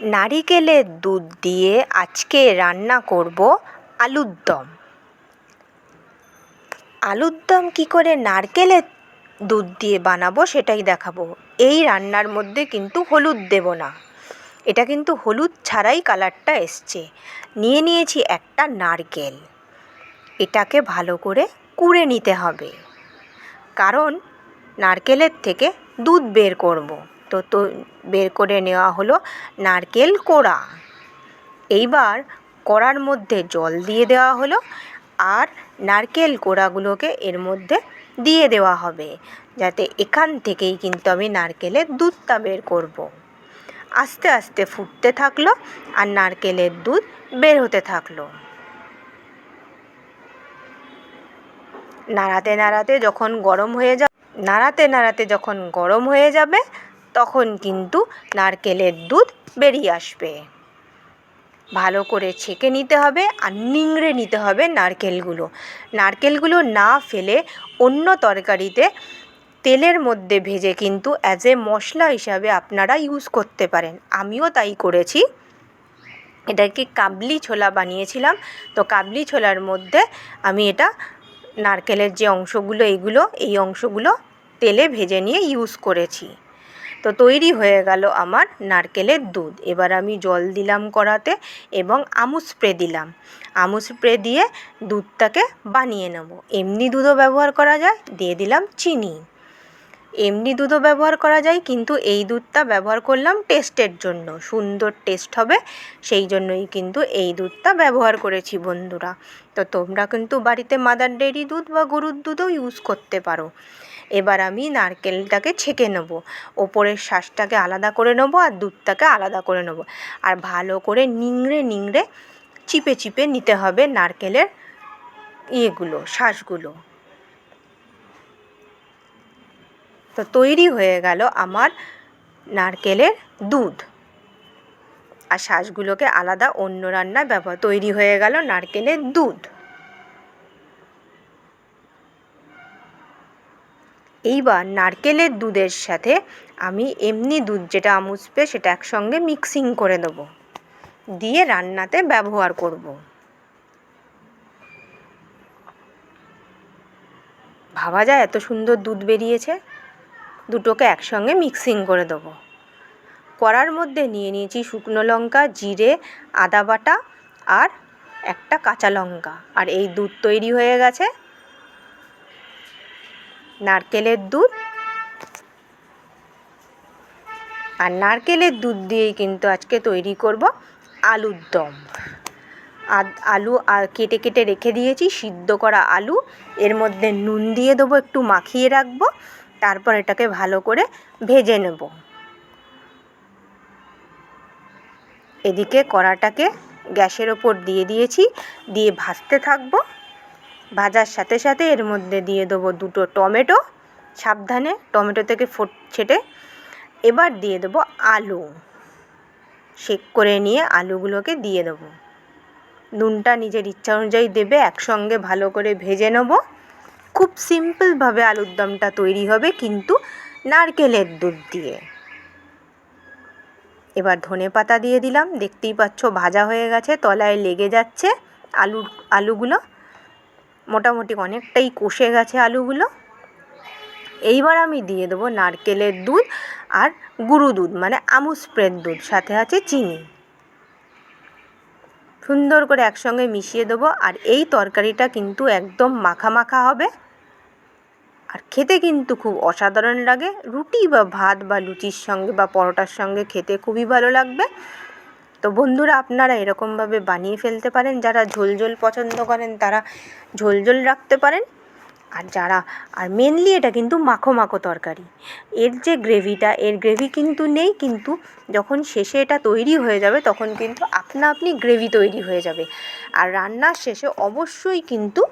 নারিকেলের দুধ দিয়ে আজকে রান্না করব আলুর দম। আলুর দম কী করে নারকেলের দুধ দিয়ে বানাবো সেটাই দেখাবো। এই রান্নার মধ্যে কিন্তু হলুদ দেবো না। এটা কিন্তু হলুদ ছাড়াই কালারটা এসছে। নিয়ে নিয়েছি একটা নারকেল। এটাকে ভালো করে কুড়ে নিতে হবে। কারণ নারকেলের থেকে দুধ বের করব। তো তো বের করে নেওয়া হলো নারকেল কোড়া। এইবার কড়ার মধ্যে জল দিয়ে দেওয়া হলো আর নারকেল কোড়াগুলোকে এর মধ্যে দিয়ে দেওয়া হবে। যাতে এখান থেকেই কিন্তু আমি নারকেলের দুধটা বের করব। আস্তে আস্তে ফুটতে থাকল আর নারকেলের দুধ বের হতে থাকল। নাড়াতে নাড়াতে যখন গরম হয়ে যাবে, নাড়াতে নাড়াতে যখন গরম হয়ে যাবে তখন কিন্তু নারকেলের দুধ বেরিয়ে আসবে। ভালো করে ছেঁকে নিতে হবে আর নিংড়ে নিতে হবে নারকেলগুলো। নারকেলগুলো না ফেলে অন্য তরকারিতে তেলের মধ্যে ভেজে কিন্তু অ্যাজ এ মশলা হিসাবে আপনারা ইউজ করতে পারেন। আমিও তাই করেছি। এটাকে কাবলি ছোলা বানিয়েছিলাম। তো কাবলি ছোলার মধ্যে আমি এটা নারকেলের যে অংশগুলো এইগুলো এই অংশগুলো তেলে ভেজে নিয়ে ইউজ করেছি। তো তৈরি হয়ে গেল আমার নারকেলের দুধ। এবার আমি জল দিলাম কড়াতে এবং আমুল স্প্রে দিলাম। আমুল স্প্রে দিয়ে দুধটাকে বানিয়ে নেব। এমনি দুধও ব্যবহার করা যায়, দিয়ে দিলাম চিনি। এমনি দুধও ব্যবহার করা যায়, কিন্তু এই দুধটা ব্যবহার করলাম টেস্টের জন্য। সুন্দর টেস্ট হবে, সেই জন্যই কিন্তু এই দুধটা ব্যবহার করেছি বন্ধুরা। তো তোমরা কিন্তু বাড়িতে মাদার ডেয়ারি দুধ বা গরুর দুধও ইউজ করতে পারো। এবার আমি নারকেলটাকে ছেঁকে নেব। ওপরের শাঁসটাকে আলাদা করে নেব আর দুধটাকে আলাদা করে নেব। আর ভালো করে নিংড়ে নিংড়ে চিপে চিপে নিতে হবে নারকেলের ইয়েগুলো, শাঁসগুলো। তো তৈরি হয়ে গেল আমার নারকেলের দুধ। আর শাঁসগুলোকে আলাদা অন্য রান্নায় ব্যবহার তৈরি হয়ে গেল নারকেলের দুধ। এইবার নারকেলের দুধের সাথে আমি এমনি দুধ যেটা আমুল সেটা একসঙ্গে মিক্সিং করে দেবো দিয়ে রান্নাতে ব্যবহার করব। ভাবা যায় এত সুন্দর দুধ বেরিয়েছে। দুটোকে একসঙ্গে মিক্সিং করে দেবো। কড়ার মধ্যে নিয়ে নিয়েছি শুকনো লঙ্কা, জিরে, আদা বাটা আর একটা কাঁচা লঙ্কা। আর এই দুধ তৈরি হয়ে গেছে। নারকেলের দুধ। আর নারকেলের দুধ দিয়েই কিন্তু আজকে তৈরি করব আলুর দম। আলু কেটে কেটে রেখে দিয়েছি, সিদ্ধ করা আলু। এর মধ্যে নুন দিয়ে দেবো, একটু মাখিয়ে রাখব। তারপর এটাকে ভালো করে ভেজে নেব। এদিকে কড়াটাকে গ্যাসের ওপর দিয়ে দিয়েছি, দিয়ে ভাজতে থাকব। ভাজার সাথে সাথে এর মধ্যে দিয়ে দেবো দুটো টমেটো। সাবধানে টমেটো থেকে ফোট ছেটে এবার দিয়ে দেবো আলু। শেক করে নিয়ে আলুগুলোকে দিয়ে দেবো। নুনটা নিজের ইচ্ছা অনুযায়ী দেবে, একসঙ্গে ভালো করে ভেজে নেব। খুব সিম্পলভাবে আলুর দমটা তৈরি হবে, কিন্তু নারকেলের দুধ দিয়ে। এবার ধনে পাতা দিয়ে দিলাম। দেখতেই পাচ্ছ ভাজা হয়ে গেছে, তলায় লেগে যাচ্ছে আলুর আলুগুলো। মোটামুটি অনেকটাই কষে গেছে আলুগুলো। এইবার আমি দিয়ে দেবো নারকেলের দুধ আর গুঁড়ো দুধ মানে আমুল স্প্রের দুধ, সাথে আছে চিনি। সুন্দর করে একসঙ্গে মিশিয়ে দেবো আর এই তরকারিটা কিন্তু একদম মাখা মাখা হবে। আর খেতে কিন্তু খুব অসাধারণ লাগে। রুটি বা ভাত বা লুচির সঙ্গে বা পরোটার সঙ্গে খেতে খুবই ভালো লাগবে। তো বন্ধুরা আপনারা এরকমভাবে বানিয়ে ফেলতে পারেন, যারা ঝোল ঝোল পছন্দ করেন তারা ঝোল ঝোল রাখতে পারেন। আর যারা, আর মেনলি এটা কিন্তু মাখো মাখো তরকারি। এর যে গ্রেভিটা, এর গ্রেভি কিন্তু নেই, কিন্তু যখন শেষে এটা তৈরি হয়ে যাবে, তখন কিন্তু আপনা আপনি গ্রেভি তৈরি হয়ে যাবে। আর রান্নার শেষে অবশ্যই কিন্তু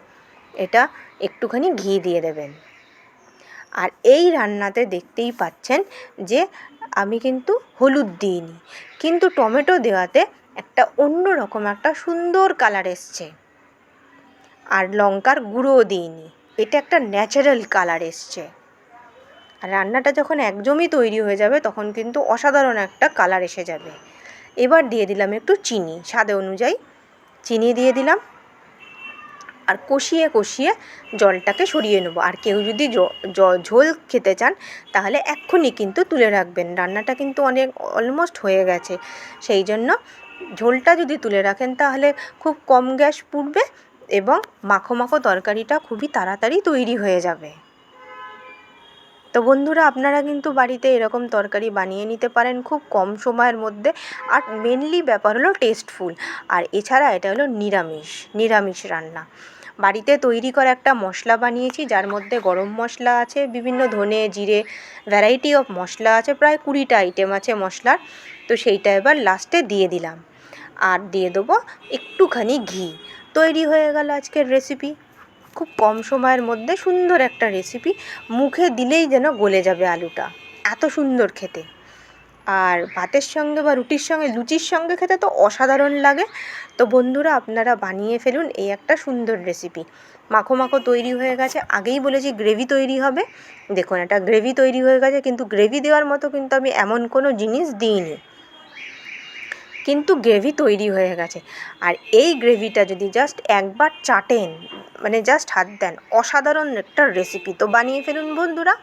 এটা একটুখানি ঘি দিয়ে দেবেন। আর এই রান্নাতে দেখতেই পাচ্ছেন যে আমি কিন্তু হলুদ দিইনি। কিন্তু টমেটো দেওয়াতে একটা অন্য রকম একটা সুন্দর কালার এসছে। আর লঙ্কার গুঁড়োও দিইনি। এটা একটা ন্যাচারাল কালার এসছে। আর রান্নাটা যখন একদমই তৈরি হয়ে যাবে, তখন কিন্তু অসাধারণ একটা কালার এসে যাবে। এবার দিয়ে দিলাম একটু চিনি। স্বাদ অনুযায়ী চিনি দিয়ে দিলাম। আর কষিয়ে কষিয়ে জলটাকে সরিয়ে নেব। আর কেউ যদি ঝোল খেতে চান, তাহলে এক্ষুনি কিন্তু তুলে রাখবেন। রান্নাটা কিন্তু অনেক অলমোস্ট হয়ে গেছে। সেই জন্য ঝোলটা যদি তুলে রাখেন, তাহলে খুব কম গ্যাস পুড়বে এবং মাখো মাখো তরকারিটা খুবই তাড়াতাড়ি তৈরি হয়ে যাবে। তো বন্ধুরা, আপনারা কিন্তু বাড়িতে এরকম তরকারি বানিয়ে নিতে পারেন খুব কম সময়ের মধ্যে। আর মেনলি ব্যাপার হলো টেস্টফুল আর এছাড়া এটা হলো নিরামিষ নিরামিষ রান্না। বাড়িতে তৈরি করা একটা মশলা বানিয়েছি, যার মধ্যে গরম মশলা আছে, বিভিন্ন ধনে, জিরে ভ্যারাইটি অফ মশলা আছে, প্রায় কুড়িটা আইটেম আছে মশলার। তো সেইটা এবার লাস্টে দিয়ে দিলাম। আর দিয়ে দেবো একটুখানি ঘি। তৈরি হয়ে গেল আজকের রেসিপি খুব কম সময়ের মধ্যে সুন্দর একটা রেসিপি মুখে দিলেই যেন গলে যাবে আলুটা। এত সুন্দর খেতে। আর ভাতের সঙ্গে বা রুটির সঙ্গে, লুচির সঙ্গে খেতে তো অসাধারণ লাগে। তো বন্ধুরা, আপনারা বানিয়ে ফেলুন এই একটা সুন্দর রেসিপি মাখো মাখো তৈরি হয়ে গেছে। আগেই বলেছি গ্রেভি তৈরি হবে। দেখুন, একটা গ্রেভি তৈরি হয়ে গেছে, কিন্তু গ্রেভি দেওয়ার মতো কিন্তু আমি এমন কোনো জিনিস দিইনি। কিন্তু গ্রেভি তৈরি হয়ে গেছে। আর এই গ্রেভিটা যদি জাস্ট একবার চাটেন মানে জাস্ট হাত দেন, অসাধারণ একটা রেসিপি তো বানিয়ে ফেলুন বন্ধুরা।